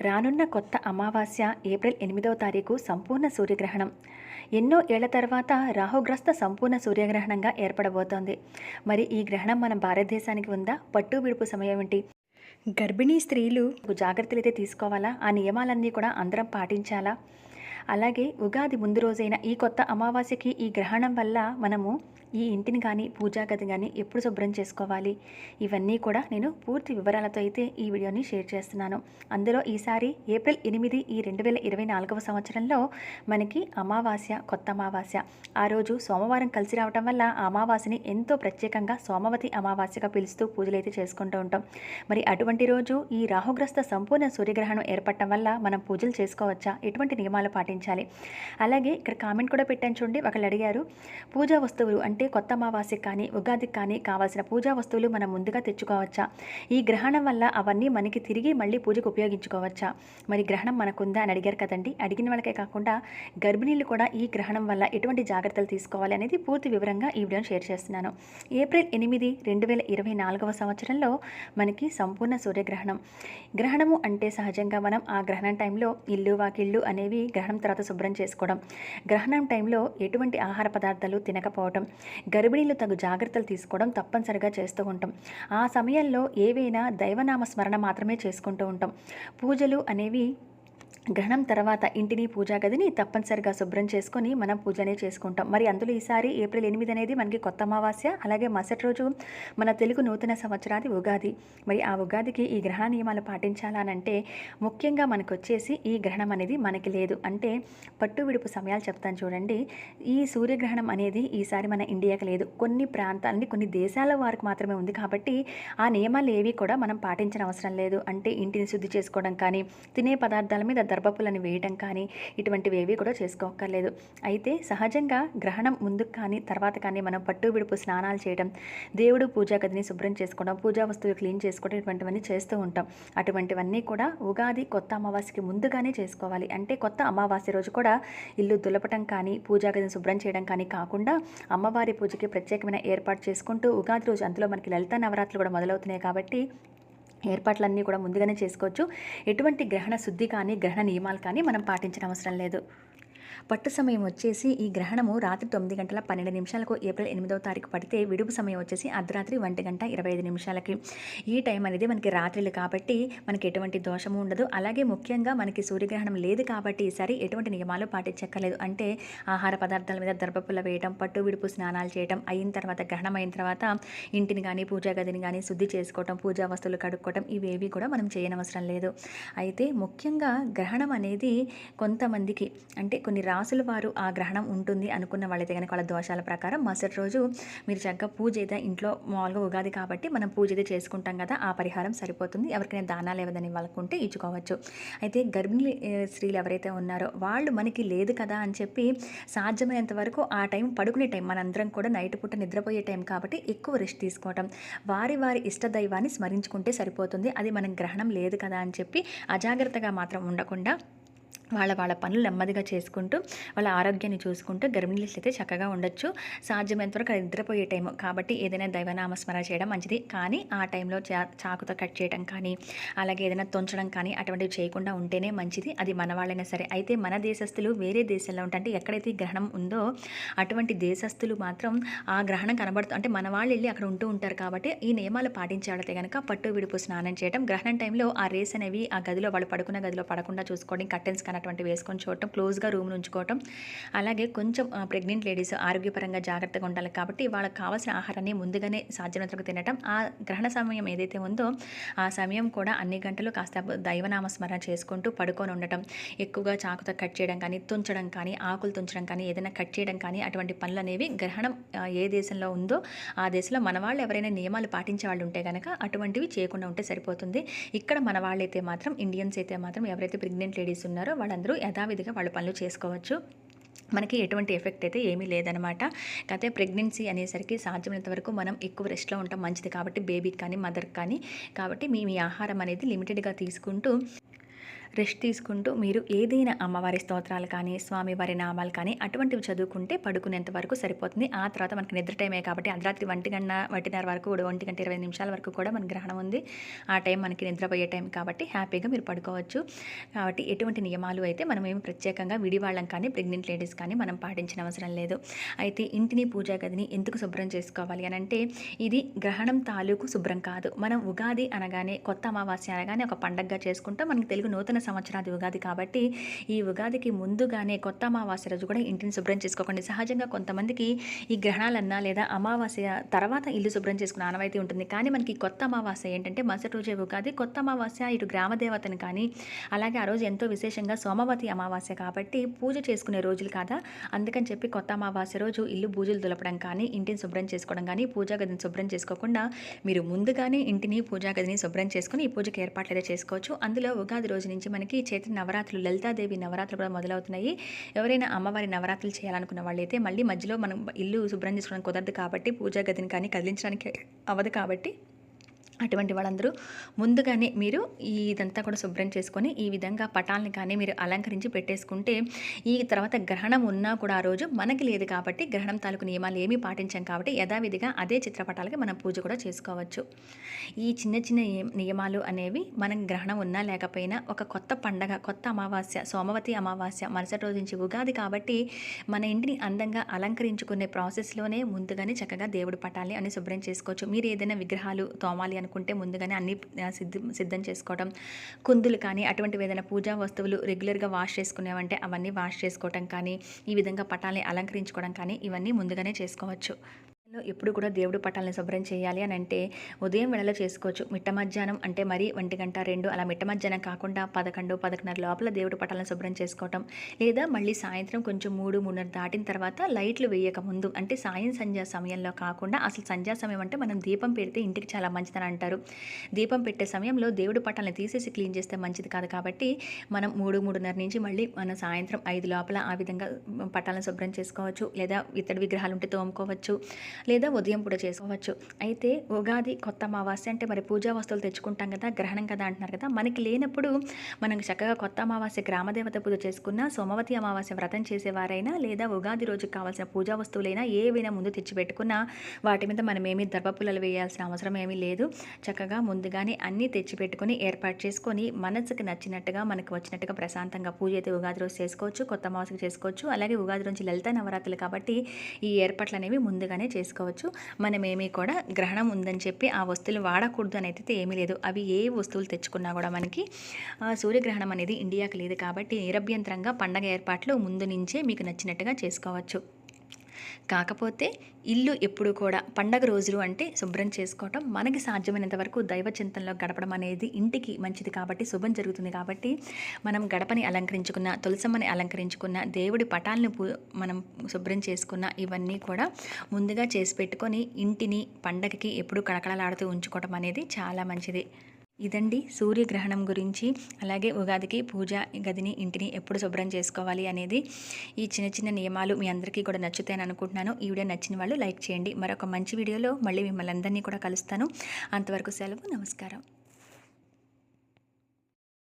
రానున్న కొత్త అమావాస్య ఏప్రిల్ ఎనిమిదవ తారీఖు సంపూర్ణ సూర్యగ్రహణం. ఎన్నో ఏళ్ళ తర్వాత రాహుగ్రస్త సంపూర్ణ సూర్యగ్రహణంగా ఏర్పడబోతోంది. మరి ఈ గ్రహణం మన భారతదేశానికి ఉందా? పట్టు విడుపు సమయం ఏంటి? గర్భిణీ స్త్రీలు జాగ్రత్తలు అయితే తీసుకోవాలా? ఆ నియమాలన్నీ కూడా అందరం పాటించాలా? అలాగే ఉగాది ముందు రోజైన ఈ కొత్త అమావాస్యకి ఈ గ్రహణం వల్ల మనము ఈ ఇంటిని కానీ పూజా గది కానీ ఎప్పుడు శుభ్రం చేసుకోవాలి? ఇవన్నీ కూడా నేను పూర్తి వివరాలతో అయితే ఈ వీడియోని షేర్ చేస్తున్నాను. అందులో ఈసారి ఏప్రిల్ ఎనిమిది ఈ రెండు వేల ఇరవై నాలుగవ సంవత్సరంలో మనకి అమావాస్య కొత్త అమావాస్య. ఆ రోజు సోమవారం కలిసి రావటం వల్ల ఆ అమావాస్యని ఎంతో ప్రత్యేకంగా సోమవతి అమావాస్యగా పిలుస్తూ పూజలు అయితే చేసుకుంటూ ఉంటాం. మరి అటువంటి రోజు ఈ రాహుగ్రస్త సంపూర్ణ సూర్యగ్రహణం ఏర్పడటం వల్ల మనం పూజలు చేసుకోవచ్చా? ఎటువంటి నియమాలు పాటించాలి? అలాగే ఇక్కడ కామెంట్ కూడా పెట్టాను చూడండి. ఒకళ్ళు అడిగారు పూజా వస్తువులు అంటే కొత్త అమావాస్యకి కానీ ఉగాదికి కానీ కావాల్సిన పూజా వస్తువులు మనం ముందుగా తెచ్చుకోవచ్చా? ఈ గ్రహణం వల్ల అవన్నీ మనకి తిరిగి మళ్ళీ పూజకు ఉపయోగించుకోవచ్చా? మరి గ్రహణం మనకుందా? అని అడిగారు కదండి. అడిగిన వాళ్ళకే కాకుండా గర్భిణీలు కూడా ఈ గ్రహణం వల్ల ఎటువంటి జాగ్రత్తలు తీసుకోవాలి అనేది పూర్తి వివరంగా ఈ వీడియోని షేర్ చేస్తున్నాను. ఏప్రిల్ ఎనిమిది రెండు వేల ఇరవై నాలుగవ సంవత్సరంలో మనకి సంపూర్ణ సూర్యగ్రహణం. గ్రహణము అంటే సహజంగా మనం ఆ గ్రహణం టైంలో ఇల్లు వాకిళ్ళు అనేవి గ్రహణం తర్వాత శుభ్రం చేసుకోవడం. గ్రహణం టైంలో ఎటువంటి ఆహార పదార్థాలు తినకపోవడం. గర్భిణీలు తగు జాగ్రత్తలు తీసుకోవడం తప్పనిసరిగా చేస్తూ ఉంటాం. ఆ సమయంలో ఏవైనా దైవనామ స్మరణ మాత్రమే చేసుకుంటూ ఉంటాం. పూజలు అనేవి గ్రహణం తర్వాత ఇంటిని పూజా గదిని తప్పనిసరిగా శుభ్రం చేసుకొని మనం పూజనే చేసుకుంటాం. మరి అందులో ఈసారి ఏప్రిల్ ఎనిమిది అనేది మనకి కొత్త అమావాస్య అలాగే మరుసటి రోజు మన తెలుగు నూతన సంవత్సరాది ఉగాది. మరి ఆ ఉగాదికి ఈ గ్రహణ నియమాలు పాటించాలనంటే ముఖ్యంగా మనకు వచ్చేసి ఈ గ్రహణం అనేది మనకి లేదు. అంటే పట్టు విడుపు సమయాలు చెప్తాను చూడండి. ఈ సూర్యగ్రహణం అనేది ఈసారి మన ఇండియాకి లేదు. కొన్ని ప్రాంతాలని కొన్ని దేశాల వారికి మాత్రమే ఉంది కాబట్టి ఆ నియమాలు ఏవి కూడా మనం పాటించిన అవసరం లేదు. అంటే ఇంటిని శుద్ధి చేసుకోవడం కానీ తినే పదార్థాల మీద గర్భపులని వేయడం కానీ ఇటువంటివి ఏవి కూడా చేసుకోక్కర్లేదు. అయితే సహజంగా గ్రహణం ముందుకు కానీ తర్వాత కానీ మనం పట్టు విడుపు స్నానాలు చేయడం దేవుడు పూజా గదిని శుభ్రం చేసుకోవడం పూజా వస్తువులు క్లీన్ చేసుకోవడం ఇటువంటివన్నీ చేస్తూ ఉంటాం. అటువంటివన్నీ కూడా ఉగాది కొత్త అమావాస్యకి ముందుగానే చేసుకోవాలి. అంటే కొత్త అమావాస్య రోజు కూడా ఇల్లు దులపటం కానీ పూజా గదిని శుభ్రం చేయడం కానీ కాకుండా అమ్మవారి పూజకి ప్రత్యేకమైన ఏర్పాటు చేసుకుంటూ ఉగాది రోజు అందులో మనకి లలిత నవరాత్రులు కూడా మొదలవుతున్నాయి కాబట్టి ఏర్పాట్లన్నీ కూడా ముందుగానే చేసుకోవచ్చు. ఎటువంటి గ్రహణ శుద్ధి కానీ గ్రహణ నియమాలు కానీ మనం పాటించిన అవసరం లేదు. పట్టు సమయం వచ్చేసి ఈ గ్రహణము రాత్రి తొమ్మిది గంటల పన్నెండు నిమిషాలకు ఏప్రిల్ ఎనిమిదవ తారీఖు పడితే విడుపు సమయం వచ్చేసి అర్ధరాత్రి ఒంటి గంట ఇరవై ఐదు నిమిషాలకి. ఈ టైం అనేది మనకి రాత్రిలు కాబట్టి మనకి ఎటువంటి దోషము ఉండదు. అలాగే ముఖ్యంగా మనకి సూర్యగ్రహణం లేదు కాబట్టి ఈసారి ఎటువంటి నియమాలు పాటించక్కర్లేదు. అంటే ఆహార పదార్థాల మీద దర్భపుల్ల వేయటం పట్టు విడుపు స్నానాలు చేయటం అయిన తర్వాత గ్రహణం అయిన తర్వాత ఇంటిని కానీ పూజా గదిని కానీ శుద్ధి చేసుకోవటం పూజా వస్తువులు కడుక్కోవటం ఇవేవి కూడా మనం చేయనవసరం లేదు. అయితే ముఖ్యంగా గ్రహణం అనేది కొంతమందికి అంటే కొన్ని కొన్ని రాసుల వారు ఆ గ్రహణం ఉంటుంది అనుకున్న వాళ్ళైతే కనుక వాళ్ళ దోషాల ప్రకారం మరుసటి రోజు మీరు చక్కగా పూజ అయితే ఇంట్లో మామూలుగా ఉగాది కాబట్టి మనం పూజ అయితే చేసుకుంటాం కదా ఆ పరిహారం సరిపోతుంది. ఎవరికైనా దానాలు ఏదైనా ఇవ్వాలనుకుంటే ఇచ్చుకోవచ్చు. అయితే గర్భిణీ స్త్రీలు ఎవరైతే ఉన్నారో వాళ్ళు మనకి లేదు కదా అని చెప్పి సాధ్యమైనంత వరకు ఆ టైం పడుకునే టైం మనందరం కూడా నైట్ పూట నిద్రపోయే టైం కాబట్టి ఎక్కువ రెస్ట్ తీసుకోవటం. వారి వారి ఇష్ట దైవాన్ని స్మరించుకుంటే సరిపోతుంది. అది మనం గ్రహణం లేదు కదా అని చెప్పి అజాగ్రత్తగా మాత్రం ఉండకుండా వాళ్ళ వాళ్ళ పనులు నెమ్మదిగా చేసుకుంటూ వాళ్ళ ఆరోగ్యాన్ని చూసుకుంటూ గర్భిణీలు అయితే చక్కగా ఉండొచ్చు. సాధ్యమైనంత వరకు అది నిద్రపోయే టైం కాబట్టి ఏదైనా దైవనామస్మరణ చేయడం మంచిది. కానీ ఆ టైంలో చా చాకుతో కట్ చేయడం కానీ అలాగే ఏదైనా తొంచడం కానీ అటువంటివి చేయకుండా ఉంటేనే మంచిది. అది మన వాళ్ళైనా సరే. అయితే మన దేశస్తులు వేరే దేశాల్లో ఉంటే అంటే ఎక్కడైతే గ్రహణం ఉందో అటువంటి దేశస్తులు మాత్రం ఆ గ్రహణం కనబడుతూ అంటే మన వాళ్ళు వెళ్ళి అక్కడ ఉంటూ ఉంటారు కాబట్టి ఈ నియమాలు పాటించాడితే కనుక పట్టు విడుపు స్నానం చేయడం గ్రహణం టైంలో ఆ రేస్ అనేవి ఆ గదిలో వాళ్ళు పడుకున్న గదిలో పడకుండా చూసుకోవడం కర్టెన్స్ కానీ అటువంటివి వేసుకొని చూడటం క్లోజ్గా రూమ్ ఉంచుకోవటం. అలాగే కొంచెం ప్రెగ్నెంట్ లేడీస్ ఆరోగ్యపరంగా జాగ్రత్తగా ఉండాలి కాబట్టి వాళ్ళకి కావాల్సిన ఆహారాన్ని ముందుగానే సాధ్యమైనంతకు తినటం. ఆ గ్రహణ సమయం ఏదైతే ఉందో ఆ సమయం కూడా అన్ని గంటలు కాస్త దైవనామ స్మరణ చేసుకుంటూ పడుకొని ఉండటం. ఎక్కువగా చాకుతో కట్ చేయడం కానీ తుంచడం కానీ ఆకులు తుంచడం కానీ ఏదైనా కట్ చేయడం కానీ అటువంటి పనులు అనేవి గ్రహణం ఏ దేశంలో ఉందో ఆ దేశంలో మన వాళ్ళు ఎవరైనా నియమాలు పాటించే వాళ్ళు ఉంటే కనుక అటువంటివి చేయకుండా ఉంటే సరిపోతుంది. ఇక్కడ మన వాళ్ళైతే మాత్రం ఇండియన్స్ అయితే మాత్రం ఎవరైతే ప్రెగ్నెంట్ లేడీస్ ఉన్నారో వాళ్ళందరూ యథావిధిగా వాళ్ళ పనులు చేసుకోవచ్చు. మనకి ఎటువంటి ఎఫెక్ట్ అయితే ఏమీ లేదనమాట కాకపోతే ప్రెగ్నెన్సీ అనేసరికి సాధ్యమైనంత వరకు మనం ఎక్కువ రెస్ట్లో ఉంటాం. మంచిది కాబట్టి బేబీకి కానీ మదర్కి కానీ. కాబట్టి మీ మీ ఆహారం అనేది లిమిటెడ్గా తీసుకుంటూ రెస్ట్ తీసుకుంటూ మీరు ఏదైనా అమ్మవారి స్తోత్రాలు కానీ స్వామివారి నామాలు కానీ అటువంటివి చదువుకుంటే పడుకునేంత వరకు సరిపోతుంది. ఆ తర్వాత మనకి నిద్ర టైమే కాబట్టి అర్ధరాత్రి ఒంటి గంట ఒంటిన్నర వరకు కూడా ఒంటి గంట ఇరవై నిమిషాల వరకు కూడా మనకి గ్రహణం ఉంది. ఆ టైం మనకి నిద్రపోయే టైం కాబట్టి హ్యాపీగా మీరు పడుకోవచ్చు. కాబట్టి ఎటువంటి నియమాలు అయితే మనం ఏమి ప్రత్యేకంగా విడివాళ్ళం కానీ ప్రెగ్నెంట్ లేడీస్ కానీ మనం పాటించిన అవసరం లేదు. అయితే ఇంటిని పూజా గదిని ఎందుకు శుభ్రం చేసుకోవాలి అని అంటే ఇది గ్రహణం తాలూకు శుభ్రం కాదు. మనం ఉగాది అనగానే కొత్త అమావాస్య అనగానే ఒక పండగగా చేసుకుంటాం. మనకి తెలుగు నూతన సంవత్సరాది ఉగాది కాబట్టి ఈ ఉగాదికి ముందుగానే కొత్త అమావాస్య రోజు కూడా ఇంటిని శుభ్రం చేసుకోకండి. సహజంగా కొంతమందికి ఈ గ్రహణాలన్నా లేదా అమావాస్య తర్వాత ఇల్లు శుభ్రం చేసుకునే ఆనవాయితీ ఉంటుంది. కానీ మనకి కొత్త అమావాస్య ఏంటంటే మరుసటి రోజే ఉగాది కొత్త అమావాస్య ఇటు గ్రామదేవతను కానీ అలాగే ఆ రోజు ఎంతో విశేషంగా సోమవతి అమావాస్య కాబట్టి పూజ చేసుకునే రోజులు కాదా? అందుకని చెప్పి కొత్త అమావాస్య రోజు ఇల్లు పూజలు దులపడం కానీ ఇంటిని శుభ్రం చేసుకోవడం కానీ పూజా గదిని శుభ్రం చేసుకోకుండా మీరు ముందుగానే ఇంటిని పూజా గదిని శుభ్రం చేసుకుని ఈ పూజకి ఏర్పాట్లు చేసుకోవచ్చు. అందులో ఉగాది రోజు నుంచి మనకి చైత్ర నవరాత్రులు లలితాదేవి నవరాత్రులు కూడా మొదలవుతున్నాయి. ఎవరైనా అమ్మవారి నవరాత్రులు చేయాలనుకున్న వాళ్ళైతే మళ్ళీ మధ్యలో మనం ఇల్లు శుభ్రం చేసుకోవడం కుదరదు కాబట్టి పూజా గదిని కానీ కదిలించడానికి అవ్వదు కాబట్టి అటువంటి వాళ్ళందరూ ముందుగానే మీరు ఇదంతా కూడా శుభ్రం చేసుకొని ఈ విధంగా పటాలని కానీ మీరు అలంకరించి పెట్టేసుకుంటే ఈ తర్వాత గ్రహణం ఉన్నా కూడా ఆ రోజు మనకి లేదు కాబట్టి గ్రహణం తాలూకు నియమాలు ఏమీ పాటించాం కాబట్టి యథావిధిగా అదే చిత్రపటాలకి మనం పూజ కూడా చేసుకోవచ్చు. ఈ చిన్న చిన్న నియమాలు అనేవి మనం గ్రహణం ఉన్నా లేకపోయినా ఒక కొత్త పండగ కొత్త అమావాస్య సోమవతి అమావాస్య మరుసటి రోజు నుంచి ఉగాది కాబట్టి మన ఇంటిని అందంగా అలంకరించుకునే ప్రాసెస్లోనే ముందుగానే చక్కగా దేవుడు పటాలి అని శుభ్రం చేసుకోవచ్చు. మీరు ఏదైనా విగ్రహాలు తోమాలి అని అనుకుంటే ముందుగానే అన్ని సిద్ధ సిద్ధం సిద్ధం చేసుకోవడం కుందులు కానీ అటువంటివి ఏదైనా పూజా వస్తువులు రెగ్యులర్గా వాష్ చేసుకునేవంటే అవన్నీ వాష్ చేసుకోవడం కానీ ఈ విధంగా పటాలని అలంకరించుకోవడం కానీ ఇవన్నీ ముందుగానే చేసుకోవచ్చు. ఎప్పుడు కూడా దేవుడు పటాలను శుభ్రం చేయాలి అని అంటే ఉదయం వేళలో చేసుకోవచ్చు. మిట్ట మధ్యాహ్నం అంటే మరీ ఒంటి గంట రెండు అలా మిట్ట మధ్యాహ్నం కాకుండా పదకొండు పదకొండున్నర లోపల దేవుడు పటాలను శుభ్రం చేసుకోవటం. లేదా మళ్ళీ సాయంత్రం కొంచెం మూడు మూడున్నర దాటిన తర్వాత లైట్లు వేయక ముందు అంటే సాయం సంధ్యా సమయంలో కాకుండా అసలు సంధ్యా సమయం అంటే మనం దీపం పెడితే ఇంటికి చాలా మంచిదని అంటారు. దీపం పెట్టే సమయంలో దేవుడు పటాలను తీసేసి క్లీన్ చేస్తే మంచిది కాదు కాబట్టి మనం మూడు మూడున్నర నుంచి మళ్ళీ మన సాయంత్రం ఐదు లోపల ఆ విధంగా పటాలను శుభ్రం చేసుకోవచ్చు. లేదా ఇతడి విగ్రహాలు ఉంటే తోముకోవచ్చు. లేదా ఉదయం పూట చేసుకోవచ్చు. అయితే ఉగాది కొత్త అమావాస్య అంటే మరి పూజా వస్తువులు తెచ్చుకుంటాం కదా గ్రహణం కదా అంటున్నారు కదా మనకి లేనప్పుడు మనం చక్కగా కొత్త అమావాస్య గ్రామదేవత పూజ చేసుకున్న సోమవతి అమావాస్య వ్రతం చేసేవారైనా లేదా ఉగాది రోజుకి కావాల్సిన పూజా వస్తువులైనా ఏవైనా ముందు తెచ్చిపెట్టుకున్నా వాటి మీద మనం ఏమీ దర్భపుల్లలు వేయాల్సిన అవసరం ఏమీ లేదు. చక్కగా ముందుగానే అన్నీ తెచ్చిపెట్టుకొని ఏర్పాటు చేసుకొని మనసుకు నచ్చినట్టుగా మనకు వచ్చినట్టుగా ప్రశాంతంగా పూజ అయితే ఉగాది రోజు చేసుకోవచ్చు కొత్త అమావాస్యకి చేసుకోవచ్చు. అలాగే ఉగాది నుంచి లలిత నవరాత్రులు కాబట్టి ఈ ఏర్పాట్లు అనేవి ముందుగానే చేసుకోవచ్చు మనమేమీ కూడా గ్రహణం ఉందని చెప్పి ఆ వస్తువులు వాడకూడదు అని అయితే ఏమీ లేదు. అవి ఏ వస్తువులు తెచ్చుకున్నా కూడా మనకి ఆ, సూర్యగ్రహణం అనేది ఇండియాకి లేదు కాబట్టి నిరభ్యంతరంగా పండగ ఏర్పాట్లు ముందు నుంచే మీకు నచ్చినట్టుగా చేసుకోవచ్చు. కాకపోతే ఇల్లు ఎప్పుడు కూడా పండగ రోజులు అంటే శుభ్రం చేసుకోవటం మనకి సాధ్యమైనంత వరకు దైవ చింతనలో గడపడం అనేది ఇంటికి మంచిది కాబట్టి శుభం జరుగుతుంది కాబట్టి మనం గడపని అలంకరించుకున్న తులసమ్మని అలంకరించుకున్న దేవుడి పటాలను పూ మనం శుభ్రం చేసుకున్న ఇవన్నీ కూడా ముందుగా చేసి పెట్టుకొని ఇంటిని పండగకి ఎప్పుడు కళకళలాడుతూ ఉంచుకోవటం అనేది చాలా మంచిది. ఇదండి సూర్యగ్రహణం గురించి. అలాగే ఉగాదికి పూజ గదిని ఇంటిని ఎప్పుడు శుభ్రం చేసుకోవాలి అనేది ఈ చిన్న చిన్న నియమాలు మీ అందరికీ కూడా నచ్చుతాయని అనుకుంటున్నాను. ఈ వీడియో నచ్చిన వాళ్ళు లైక్ చేయండి. మరొక మంచి వీడియోలో మళ్ళీ మిమ్మల్ని అందరినీ కూడా కలుస్తాను. అంతవరకు సెలవు నమస్కారం.